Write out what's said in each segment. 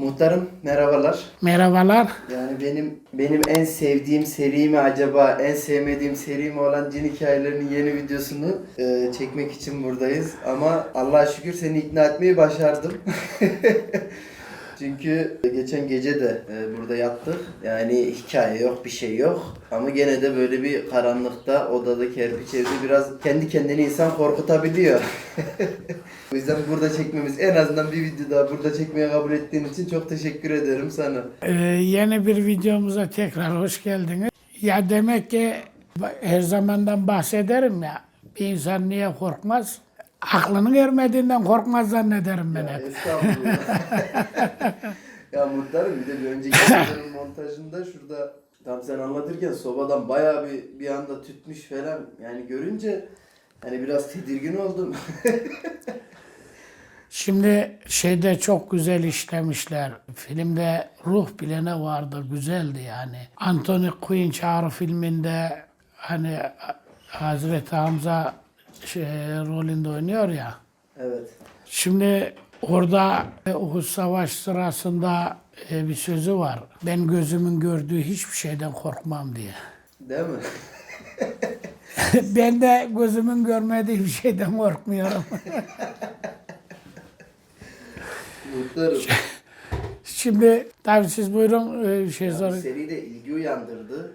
Muhtarım merhabalar. Merhabalar. Yani benim benim en sevdiğim seri mi acaba en sevmediğim seri mi olan cin hikayelerinin yeni videosunu e, çekmek için buradayız. Ama Allah'a şükür seni ikna etmeyi başardım. Çünkü geçen gece de e, burada yattık. Yani hikaye yok, bir şey yok. Ama gene de böyle bir karanlıkta odada kerpiç evde biraz kendi kendini insan korkutabiliyor. o yüzden burada çekmemiz en azından bir video daha burada çekmeye kabul ettiğin için çok teşekkür ederim sana. Ee, yeni bir videomuza tekrar hoş geldiniz. Ya demek ki her zamandan bahsederim ya. Bir insan niye korkmaz? Aklının ermediğinden korkmaz zannederim ben Ya hep. estağfurullah. ya muhtarım bir de bir önceki videonun montajında şurada tam sen anlatırken sobadan bayağı bir bir anda tütmüş falan. Yani görünce hani biraz tedirgin oldum. Şimdi şeyde çok güzel işlemişler. Filmde ruh bile ne vardı güzeldi yani. Anthony Quinn Çağrı filminde hani Hazreti Hamza şey, rolünde oynuyor ya. evet. Şimdi orada Uhud Savaş sırasında e, bir sözü var. Ben gözümün gördüğü hiçbir şeyden korkmam diye. Değil mi? ben de gözümün görmediği bir şeyden korkmuyorum. Şimdi tabii siz buyurun e, şey Ya sor. bu seri de ilgi uyandırdı.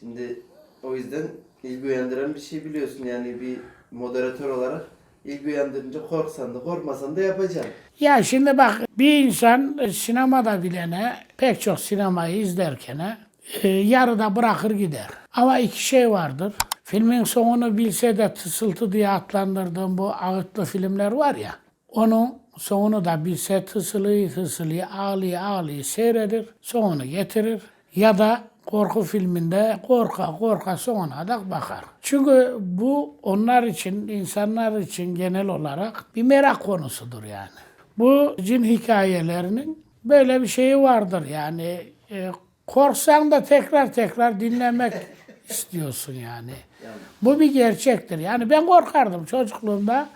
Şimdi o yüzden ilgi uyandıran bir şey biliyorsun yani bir moderatör olarak ilgi uyandırınca korksan da korkmasan da yapacaksın. Ya şimdi bak bir insan e, sinemada bilene pek çok sinemayı izlerken e, yarıda bırakır gider. Ama iki şey vardır. Filmin sonunu bilse de tısıltı diye adlandırdığım bu ağıtlı filmler var ya. Onun sonunu da bilse tısılıyı tısılıyı ağlıyı ağlıyı seyredir. Sonunu getirir. Ya da korku filminde korka korka sonuna da bakar. Çünkü bu onlar için, insanlar için genel olarak bir merak konusudur yani. Bu cin hikayelerinin böyle bir şeyi vardır yani. E, korksan da tekrar tekrar dinlemek istiyorsun yani. Bu bir gerçektir. Yani ben korkardım çocukluğumda.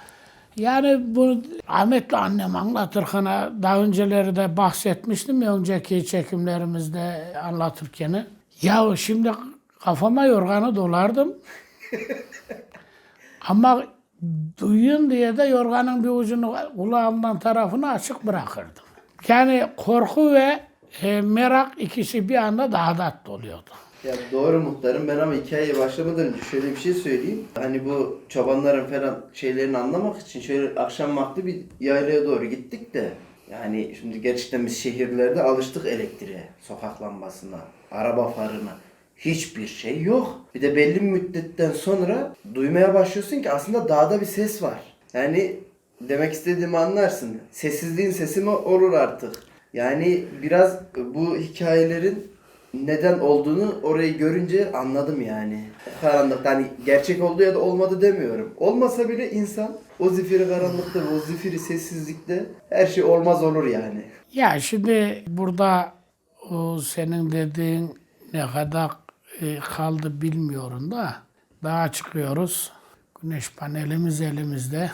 Yani bu rahmetli annem anlatırken daha önceleri de bahsetmiştim ya önceki çekimlerimizde anlatırken. Ya şimdi kafama yorganı dolardım. Ama duyun diye de yorganın bir ucunu kulağımdan tarafını açık bırakırdım. Yani korku ve e, merak ikisi bir anda daha da oluyordu. Ya doğru muhtarım ben ama hikayeye başlamadan önce şöyle bir şey söyleyeyim. Hani bu çobanların falan şeylerini anlamak için şöyle akşam vakti bir yaylaya doğru gittik de yani şimdi gerçekten biz şehirlerde alıştık elektriğe, sokak lambasına, araba farına. Hiçbir şey yok. Bir de belli bir müddetten sonra duymaya başlıyorsun ki aslında dağda bir ses var. Yani demek istediğimi anlarsın. Sessizliğin sesi mi olur artık? Yani biraz bu hikayelerin neden olduğunu orayı görünce anladım yani. Karanlıkta hani gerçek oldu ya da olmadı demiyorum. Olmasa bile insan o zifiri karanlıkta o zifiri sessizlikte her şey olmaz olur yani. Ya şimdi burada o senin dediğin ne kadar e, kaldı bilmiyorum da dağa çıkıyoruz. Güneş panelimiz elimizde.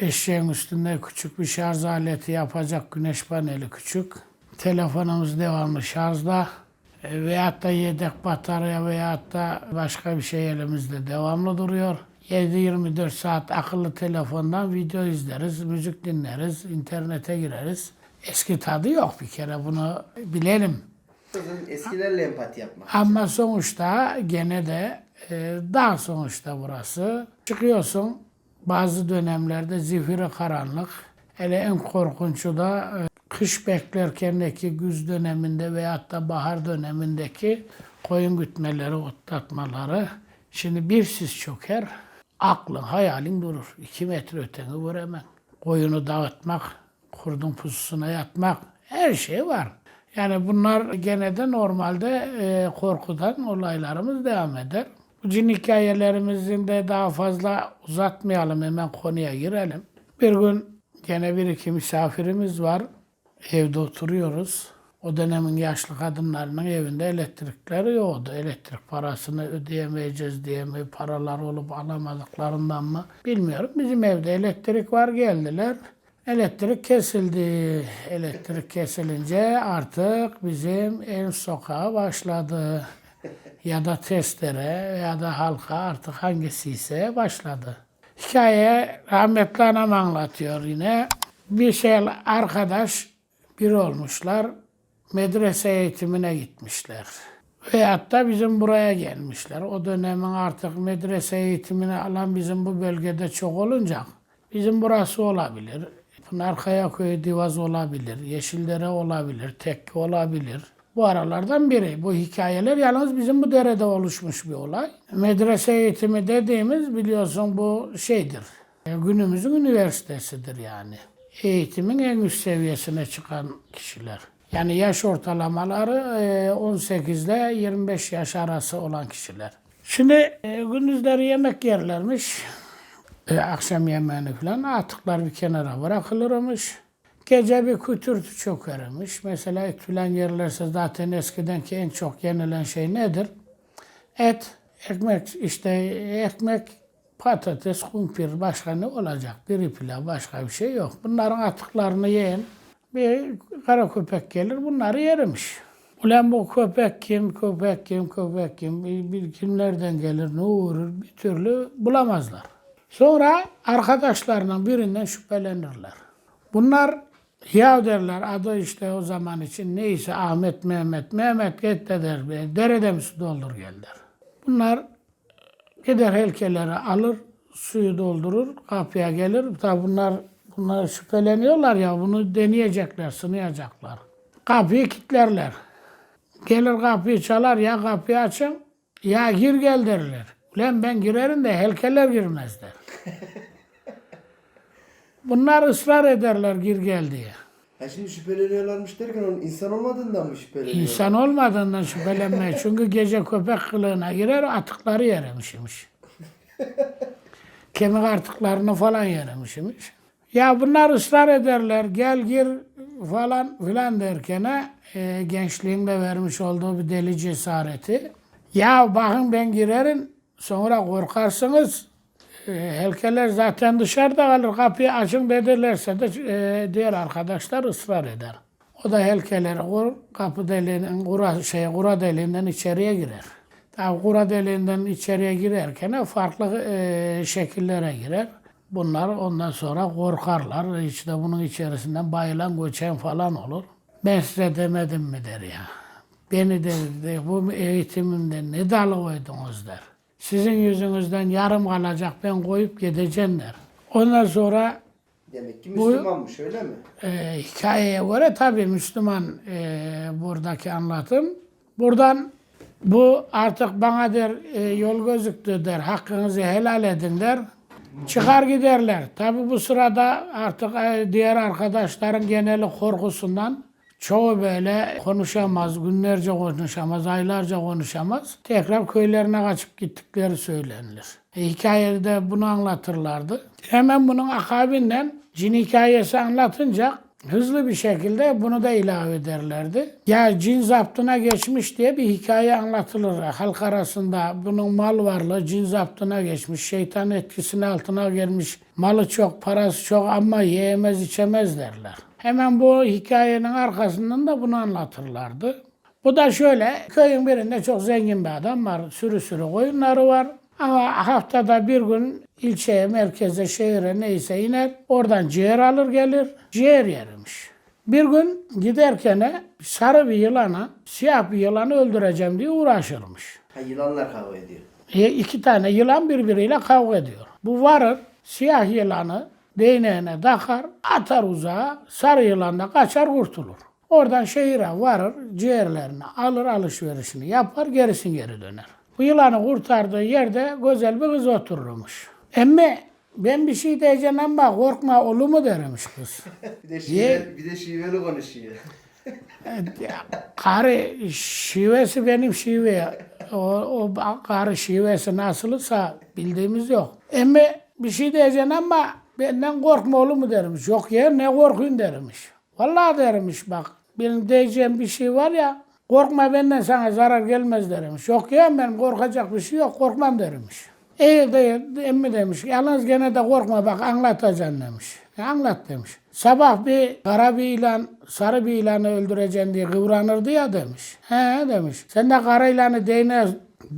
Eşeğin üstünde küçük bir şarj aleti yapacak güneş paneli küçük. Telefonumuz devamlı şarjda. E, veyahut da yedek batarya veyahut da başka bir şey elimizde devamlı duruyor. 7-24 saat akıllı telefondan video izleriz, müzik dinleriz, internete gireriz. Eski tadı yok bir kere bunu bilelim. Eskilerle empati yapmak. Ama sonuçta gene de e, dağ sonuçta burası. Çıkıyorsun bazı dönemlerde zifiri karanlık. Hele en korkunçu da e, kış beklerkendeki güz döneminde veyahut da bahar dönemindeki koyun gütmeleri, otlatmaları. Şimdi bir sis çöker, aklın, hayalin durur. İki metre öteni vur hemen. Koyunu dağıtmak, kurdun pususuna yatmak, her şey var. Yani bunlar gene de normalde e, korkudan olaylarımız devam eder. Bu cin hikayelerimizin de daha fazla uzatmayalım hemen konuya girelim. Bir gün gene bir iki misafirimiz var. Evde oturuyoruz. O dönemin yaşlı kadınlarının evinde elektrikleri yoktu. Elektrik parasını ödeyemeyeceğiz diye mi, paralar olup alamadıklarından mı bilmiyorum. Bizim evde elektrik var geldiler. Elektrik kesildi. Elektrik kesilince artık bizim ev sokağı başladı. Ya da testere ya da halka artık hangisi ise başladı. Hikaye rahmetli anam anlatıyor yine. Bir şey arkadaş bir olmuşlar. Medrese eğitimine gitmişler. Veyahut da bizim buraya gelmişler. O dönemin artık medrese eğitimini alan bizim bu bölgede çok olunca bizim burası olabilir. Pınarkaya Köyü Divaz olabilir, Yeşildere olabilir, Tekke olabilir. Bu aralardan biri. Bu hikayeler yalnız bizim bu derede oluşmuş bir olay. Medrese eğitimi dediğimiz biliyorsun bu şeydir. e, Günümüzün üniversitesidir yani. Eğitimin en üst seviyesine çıkan kişiler. Yani yaş ortalamaları e, 18 ile 25 yaş arası olan kişiler. Şimdi e, gündüzleri yemek yerlermiş. E, akşam yemeğini falan atıklar bir kenara bırakılırmış. Gece bir kütürtü çökermiş. Mesela et filan yerlerse zaten eskidenki en çok yenilen şey nedir? Et, ekmek işte ekmek, patates, kumpir başka ne olacak? Diri pilav başka bir şey yok. Bunların atıklarını yiyin. Bir kara köpek gelir bunları yermiş. Ulan bu köpek kim, köpek kim, köpek kim, bir, bir kimlerden gelir, ne uğurur bir türlü bulamazlar. Sonra arkadaşlarından birinden şüphelenirler. Bunlar ya derler adı işte o zaman için neyse Ahmet Mehmet. Mehmet git de der derede mi su doldur gel der. Bunlar gider helkeleri alır, suyu doldurur, kapıya gelir. Tabi bunlar bunlar şüpheleniyorlar ya bunu deneyecekler, sınayacaklar. Kapıyı kilitlerler. Gelir kapıyı çalar ya kapıyı açın ya gir gel derler. Ulan ben girerim de helkeler girmez der. Bunlar ısrar ederler gir gel diye. Ha şimdi şüpheleniyorlarmış derken onun insan olmadığından mı şüpheleniyorlar? İnsan olmadığından şüphelenmeyin. Çünkü gece köpek kılığına girer atıkları yeremişmiş. Kemik artıklarını falan yeremişmiş. Ya bunlar ısrar ederler gel gir falan filan derken e, gençliğinde vermiş olduğu bir deli cesareti. Ya bakın ben girerim sonra korkarsınız. E, helkeler zaten dışarıda kalır kapıyı açın dedilerse de e, diğer arkadaşlar ısrar eder. O da helkeleri kur, kapı deliğinden, kura, şey, kura deliğinden içeriye girer. Tabi kura deliğinden içeriye girerken farklı e, şekillere girer. Bunlar ondan sonra korkarlar. İşte bunun içerisinden bayılan göçen falan olur. Ben size demedim mi der ya. Beni de, de bu eğitimimde ne dalı koydunuz der. Sizin yüzünüzden yarım kalacak ben koyup gideceğim der. Ondan sonra Demek ki Bu- Müslümanmış öyle mi? e, hikayeye göre tabii Müslüman e, buradaki anlatım. Buradan bu artık bana der e, yol gözüktü der, hakkınızı helal edin der. Çıkar giderler. Tabii bu sırada artık e, diğer arkadaşların geneli korkusundan çoğu böyle konuşamaz, günlerce konuşamaz, aylarca konuşamaz. Tekrar köylerine kaçıp gittikleri söylenilir. E, hikayede bunu anlatırlardı. Hemen bunun akabinden cin hikayesi anlatınca hızlı bir şekilde bunu da ilave ederlerdi. Ya cin zaptına geçmiş diye bir hikaye anlatılır halk arasında. Bunun mal varlığı cin zaptına geçmiş, şeytan etkisinin altına gelmiş. Malı çok, parası çok ama yiyemez içemez derler. Hemen bu hikayenin arkasından da bunu anlatırlardı. Bu da şöyle, köyün birinde çok zengin bir adam var. Sürü sürü koyunları var. Ama haftada bir gün ilçeye, merkeze, şehire neyse iner. Oradan ciğer alır gelir. Ciğer yermiş. Bir gün giderken sarı bir yılana, siyah bir yılanı öldüreceğim diye uğraşırmış. Ha yılanlar kavga ediyor. E, iki tane yılan birbiriyle kavga ediyor. Bu varır siyah yılanı değneğine takar, atar uzağa, sarı yılan da kaçar kurtulur. Oradan şehire varır, ciğerlerini alır, alışverişini yapar, gerisin geri döner. Bu yılanı kurtardığı yerde güzel bir kız otururmuş. Emmi ben bir şey diyeceğim ama korkma olur mu dermiş kız. Bir de şive, bir de şiveli konuşuyor. Karı şivesi benim şive. O, o karı şivesi nasılsa bildiğimiz yok. Emmi bir şey diyeceksin ama benden korkma olur mu dermiş. Yok ya ne korkuyun dermiş. Vallahi dermiş bak benim diyeceğim bir şey var ya korkma benden sana zarar gelmez dermiş. Yok ya ben korkacak bir şey yok korkmam dermiş. İyi de emmi demiş yalnız gene de korkma bak anlatacaksın demiş. "E, anlat demiş. Sabah bir kara bir ilan, sarı bir ilanı öldüreceksin diye kıvranırdı ya demiş. He demiş. Sen de kara ilanı değneğe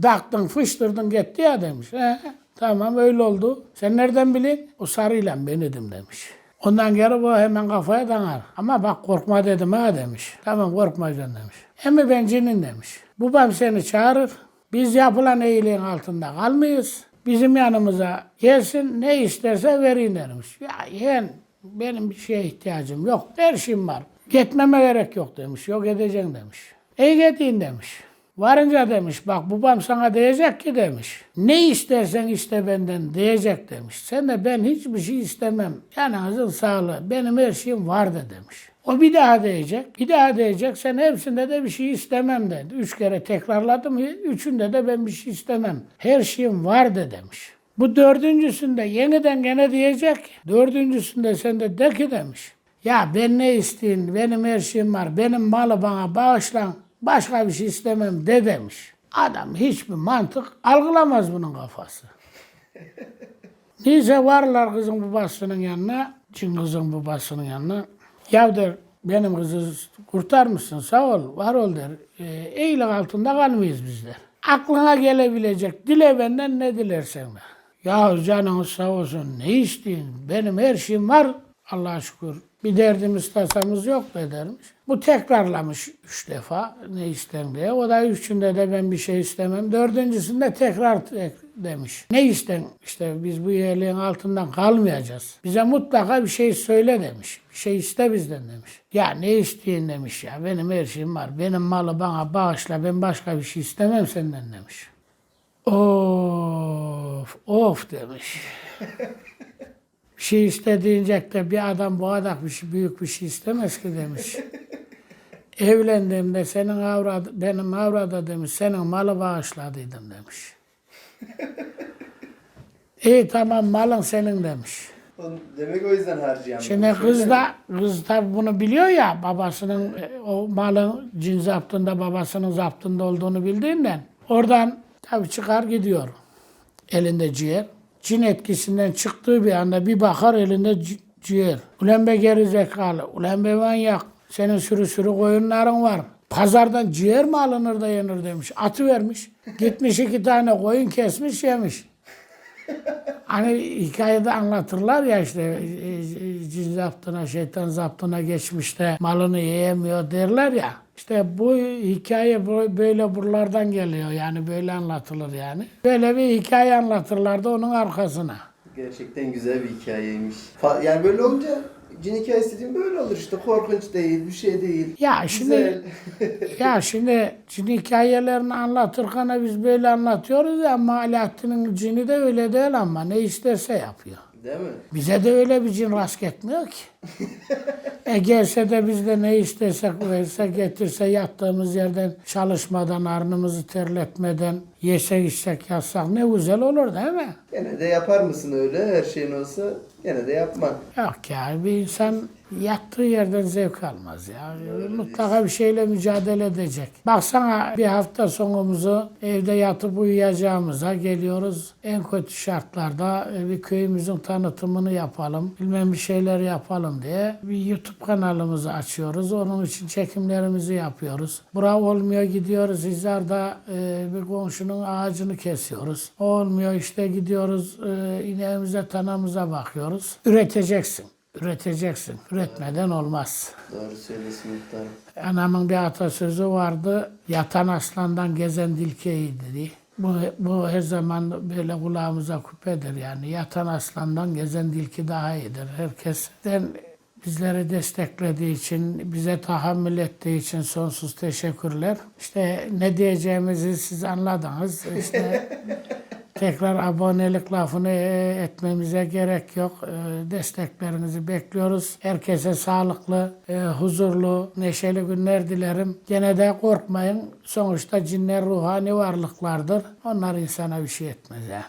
taktın, fıştırdın gitti ya demiş. He tamam öyle oldu. Sen nereden bilin? O sarı ilan benedim demiş. Ondan geri bu hemen kafaya danar. Ama bak korkma dedim ha demiş. Tamam korkmayacaksın demiş. Emi ben cinin demiş. Babam seni çağırır. Biz yapılan iyiliğin altında kalmayız. Bizim yanımıza gelsin ne isterse vereyim demiş. Ya yeğen benim bir şeye ihtiyacım yok. Her şeyim var. Gitmeme gerek yok demiş. Yok edeceksin demiş. İyi gidin demiş. Varınca demiş bak babam sana diyecek ki demiş. Ne istersen iste benden diyecek demiş. Sen de ben hiçbir şey istemem. Yanınızın sağlığı. Benim her şeyim vardı demiş. O bir daha diyecek. Bir daha diyecek. Sen hepsinde de bir şey istemem dedi. Üç kere tekrarladım. Üçünde de ben bir şey istemem. Her şeyim vardı demiş. Bu dördüncüsünde yeniden gene diyecek. Dördüncüsünde sen de de ki demiş. Ya ben ne isteyeyim? Benim her şeyim var. Benim malı bana bağışlan. Başka bir şey istemem de demiş. Adam hiçbir mantık algılamaz bunun kafası. Neyse varlar kızın babasının yanına. Çin kızın babasının yanına. Ya der benim kızı kurtar mısın sağ ol var ol der. E, iyilik altında kalmayız biz der. Aklına gelebilecek dile benden ne dilersen de. Ya canın sağ olsun ne isteyin benim her şeyim var Allah'a şükür. Bir derdimiz tasamız yok be dermiş. Bu tekrarlamış üç defa ne isten diye. O da üçünde de ben bir şey istemem. Dördüncüsünde tekrar tek demiş. Ne isten? İşte biz bu yerliğin altından kalmayacağız. Bize mutlaka bir şey söyle demiş. Bir şey iste bizden demiş. Ya ne isteyin demiş ya. Benim her şeyim var. Benim malı bana bağışla. Ben başka bir şey istemem senden demiş. Of, of demiş. Bir şey istediğince de bir adam bu kadar bir şey, büyük bir şey istemez ki demiş. Evlendiğimde senin avradı, benim avrada demiş, senin malı bağışladıydım demiş. İyi tamam malın senin demiş. Demek o yüzden harcayan. Şimdi kız da, kız tabi bunu biliyor ya babasının e, o malın cin zaptında babasının zaptında olduğunu bildiğinden oradan tabi çıkar gidiyor. Elinde ciğer. Cin etkisinden çıktığı bir anda bir bakar elinde ci- ciğer. Ulan be geri zekalı, ulan be manyak. Senin sürü sürü koyunların var. Pazardan ciğer mi alınır da yenir demiş. Atı vermiş. Gitmiş iki tane koyun kesmiş yemiş. Hani hikayede anlatırlar ya işte e, e, cin zaptına, şeytan zaptına geçmiş de malını yiyemiyor derler ya. İşte bu hikaye böyle buralardan geliyor yani böyle anlatılır yani. Böyle bir hikaye anlatırlardı onun arkasına. Gerçekten güzel bir hikayeymiş. Yani böyle olunca cin hikayesi dediğim böyle olur işte. Korkunç değil, bir şey değil. Ya şimdi ya şimdi cin hikayelerini anlatırken biz böyle anlatıyoruz ya ama Alaaddin'in cini de öyle değil ama ne isterse yapıyor. Değil mi? Bize de öyle bir cin rast getmiyor ki. E gelse de biz de ne istersek verse getirse yattığımız yerden çalışmadan, arnımızı terletmeden yesek içsek yatsak ne güzel olur değil mi? Gene de yapar mısın öyle her şeyin olsa? Gene de yapma. Yok ya bir insan yattığı yerden zevk almaz ya. Mutlaka bir şeyle mücadele edecek. Baksana bir hafta sonumuzu evde yatıp uyuyacağımıza geliyoruz. En kötü şartlarda e, bir köyümüzün tanıtımını yapalım. Bilmem bir şeyler yapalım diye bir YouTube kanalımızı açıyoruz. Onun için çekimlerimizi yapıyoruz. Bura olmuyor gidiyoruz Hizar'da e, bir komşunun ağacını kesiyoruz. Olmuyor işte gidiyoruz e, ineğimize tanamıza bakıyoruz. Üreteceksin. Üreteceksin. Üretmeden olmaz. Doğru söylesin muhtarım. Anamın bir atasözü vardı. Yatan aslandan gezen dilke diye. Bu, bu her zaman böyle kulağımıza küpedir yani. Yatan aslandan gezen dilki daha iyidir. Herkesten bizleri desteklediği için, bize tahammül ettiği için sonsuz teşekkürler. İşte ne diyeceğimizi siz anladınız. İşte Tekrar abonelik lafını e, etmemize gerek yok. E, Desteklerinizi bekliyoruz. Herkese sağlıklı, e, huzurlu, neşeli günler dilerim. Gene de korkmayın. Sonuçta cinler ruhani varlıklardır. Onlar insana bir şey etmez yani.